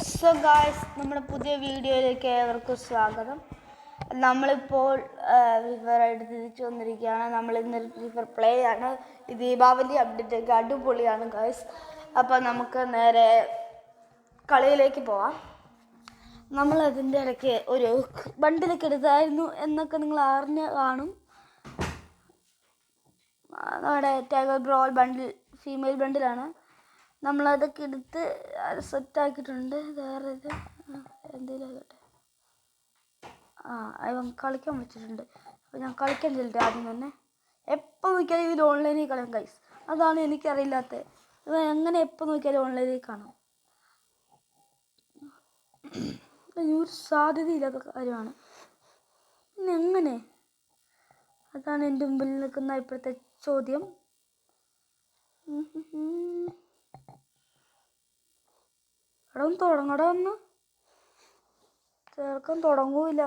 So guys നമ്മുടെ പുതിയ വീഡിയോയിലേക്ക് ഏവർക്കും സ്വാഗതം. നമ്മളിപ്പോൾ റിവറായിട്ട് തിരിച്ചു വന്നിരിക്കുകയാണ്. നമ്മൾ ഇന്ന് റിവർ പ്ലേ ആണ്. ദീപാവലി അപ്ഡേറ്റ് ഒക്കെ അടിപൊളിയാണ് ഗായ്സ് അപ്പോൾ നമുക്ക് നേരെ കളിയിലേക്ക് പോവാം. നമ്മൾ അതിന്റെ ഇടയ്ക്ക് ഒരു ബണ്ടിലൊക്കെ എടുത്തായിരുന്നു എന്നൊക്കെ നിങ്ങൾ അറിഞ്ഞ് കാണും. നമ്മുടെ ടൈഗർ ബ്രോൾ ബണ്ടിൽ ഫീമെയിൽ ബണ്ടിലാണ് നമ്മളതൊക്കെ എടുത്ത് സെറ്റാക്കിയിട്ടുണ്ട് വേറെ ഇത് എന്തെങ്കിലും ആകട്ടെ ആ ഇവൻ കളിക്കാൻ വെച്ചിട്ടുണ്ട് അപ്പോൾ ഞാൻ കളിക്കാൻ ചെല്ലിട്ട് ആദ്യം തന്നെ. എപ്പോൾ നോക്കിയാലും ഇതിൽ ഓൺലൈനിൽ കളിയാം കൈസ് അതാണ് എനിക്കറിയില്ലാത്തത് ഇത് എങ്ങനെ എപ്പോൾ നോക്കിയാലും ഓൺലൈനിൽ കാണാം ഒരു സാധ്യതയില്ലാത്ത കാര്യമാണ്. പിന്നെ എങ്ങനെ? അതാണ് എന്റെ മുമ്പിൽ നിൽക്കുന്ന ഇപ്പോഴത്തെ ചോദ്യം. എടാ ഒന്ന് തുടങ്ങടാ ഒന്ന്. ചേർക്കാൻ തുടങ്ങൂല.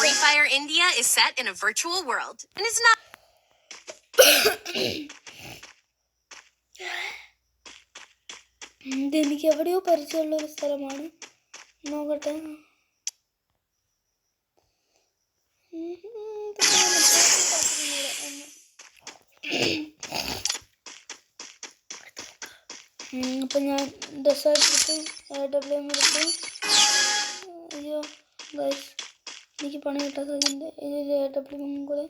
Free Fire India is set in a virtual world and is not ഇത് എനിക്ക് എവിടെയോ പരിചയമുള്ള ഒരു സ്ഥലമാണ്. നോക്കട്ടെ. അപ്പം ഞാൻ ഡെസേർട്ട് അയ്യോ എനിക്ക് പണി കിട്ടാത്തതിന്റെ എ ഡബ്ല്യു എം കൂടെ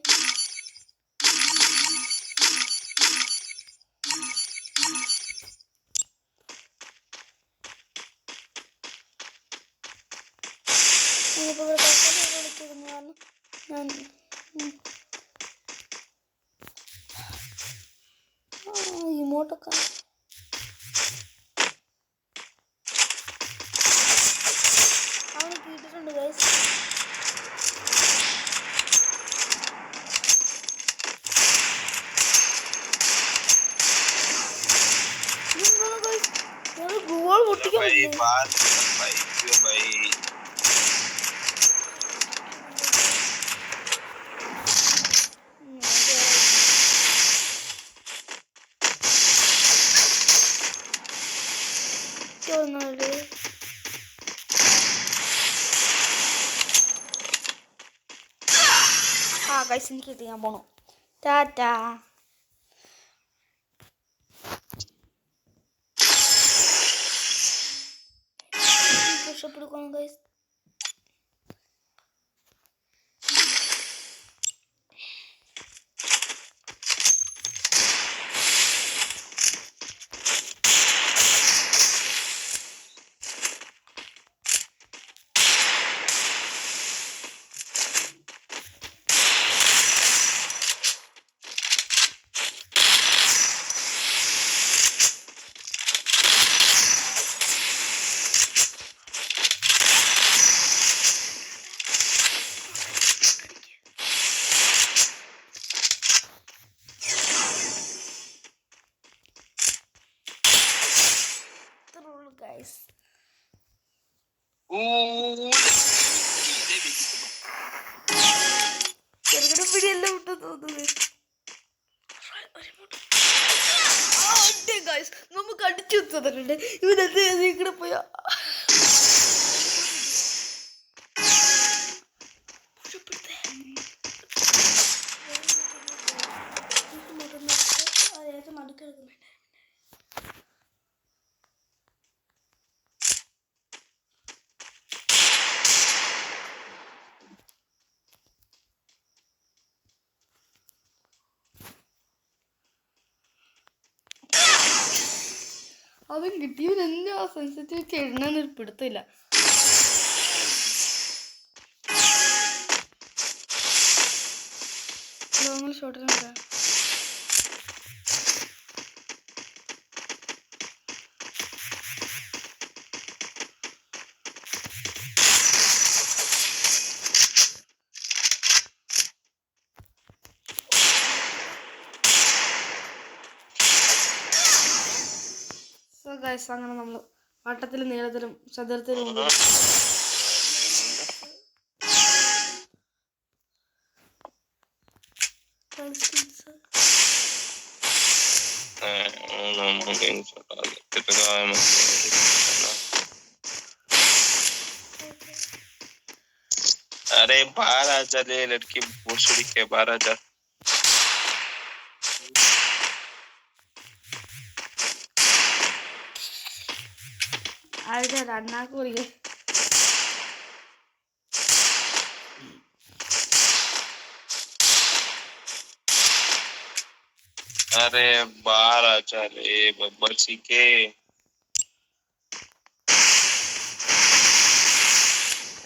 ഞാനിപ്പോൾ ഇവിടെ തൽക്കാലം വിളിച്ചിരുന്നു കാരണം ഞാൻ ഇമോട്ടൊക്കെ അവന് കിട്ടിയിട്ടുണ്ട് ഗൈസ് ഗോൾ പൊട്ടിക്കാൻ തോന്നുന്നത് ആ കൈസ് എനിക്ക് ഇത് ഞാൻ പോണു ടാറ്റാ പുഷപ്പ് എടുക്കണം കൈസ് ഇത്രേ നമുക്ക് അടിച്ചു തന്നിട്ടുണ്ട് ഇവനെന്ത് നീക്കടെ പോയാ. മടുക്കെടുക്കുന്നുണ്ട് അവൻ കിട്ടിയവൻ ആ സെൻസിറ്റിവിറ്റി എഴുതാനൊരു പിടുത്തില്ല ഷോട്ടിൽ ഷോട്ടിലുണ്ട് ഗൈസ് അങ്ങനെ നമ്മൾ വട്ടത്തിലും നീളത്തിലും ചതുരത്തിലും ഉണ്ട്. अरे बारह चले लड़की भोसड़ी के बारह जा রান্না করি अरे बाहर आचा रे बब्बर सीखे।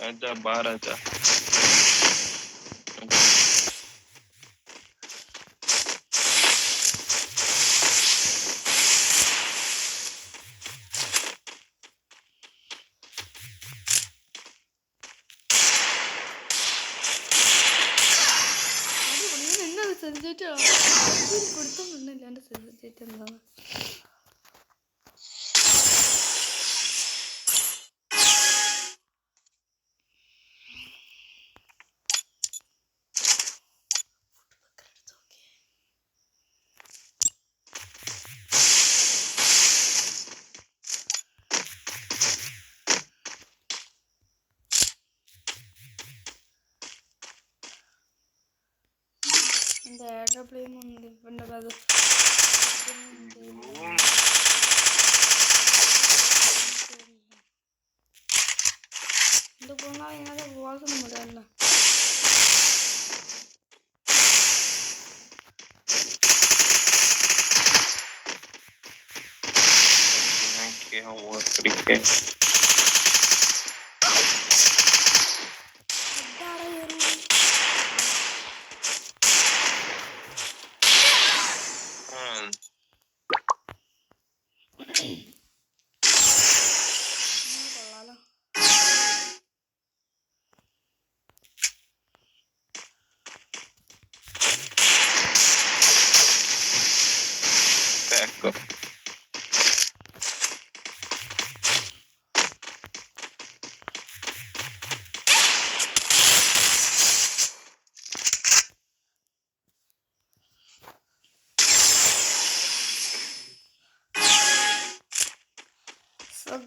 अच्छा बाहर आचा എന്നത് സെൻസിറ്റീവ് കൊടുത്ത മുന്നില്ല എന്റെ സെൻസിറ്റീവ് എന്താണ് ఇంకా ఎయిర్డ్రాప్లో ఏముంది ఇవ్వండి కాదు இந்த பொண்ணா என்னால வாசம் முடியல ஓ பிடிக்க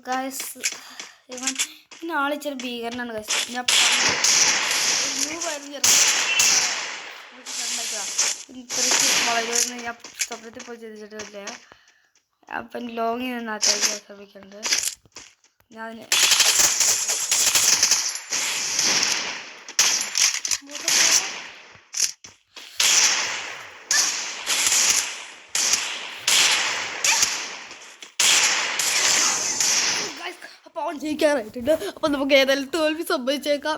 ഗൈസ് ഇവൻ പിന്നെ ആളിച്ചിരി ഭീകരനാണ് ഗൈസ് വളരുമെന്ന് ഞാൻ സ്വപ്നത്തിൽ പോയി ചിന്തിച്ചിട്ടില്ല. അപ്പം ലോങ്ങിൽ നിന്ന് അത്യാവശ്യം ശ്രമിക്കുന്നുണ്ട്. ഞാൻ ജയിക്കാറായിട്ടുണ്ട് അപ്പൊ നമുക്ക് ഏതായാലും തോൽവി സംഭവിച്ചേക്കാം.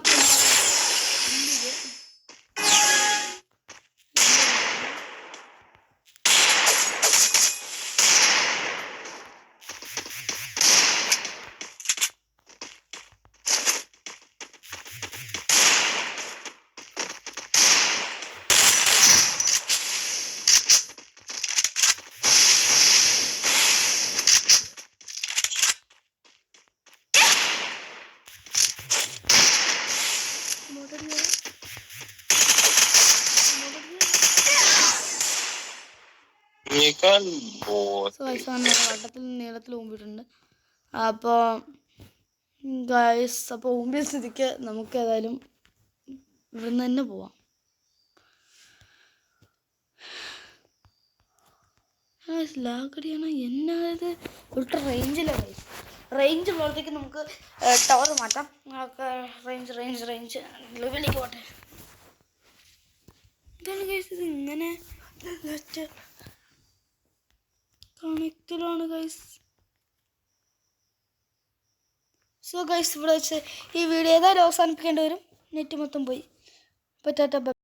വട്ടത്തിൽ നീളത്തിൽ ഊമ്പിയിട്ടുണ്ട്. അപ്പോൾ ഗൈസ് അപ്പോൾ ഊമ്പിയ സ്ഥിതിക്ക് നമുക്ക് ഏതായാലും ഇവിടുന്ന് തന്നെ പോവാം. ലാഗടിയാണ്? എന്നായത് ഒട്ടും റേഞ്ചില്ല ഗൈസ് റേഞ്ച് ഉള്ളിടത്തേക്ക് നമുക്ക് ടവർ മാറ്റാം. റേഞ്ച് റേഞ്ച് റേഞ്ച് ലെവലിലേക്ക് പോട്ടെ. ഇതാണ് ഗൈസ് ഇത് ഇങ്ങനെ. കണക്റ്റിലാണ് ഗൈസ് സോ ഗൈസ് ഇവിടെ വെച്ച് ഈ വീഡിയോ ഏതായാലും അവസാനിപ്പിക്കേണ്ടി വരും. നെറ്റ് മൊത്തം പോയി. പറ്റാത്ത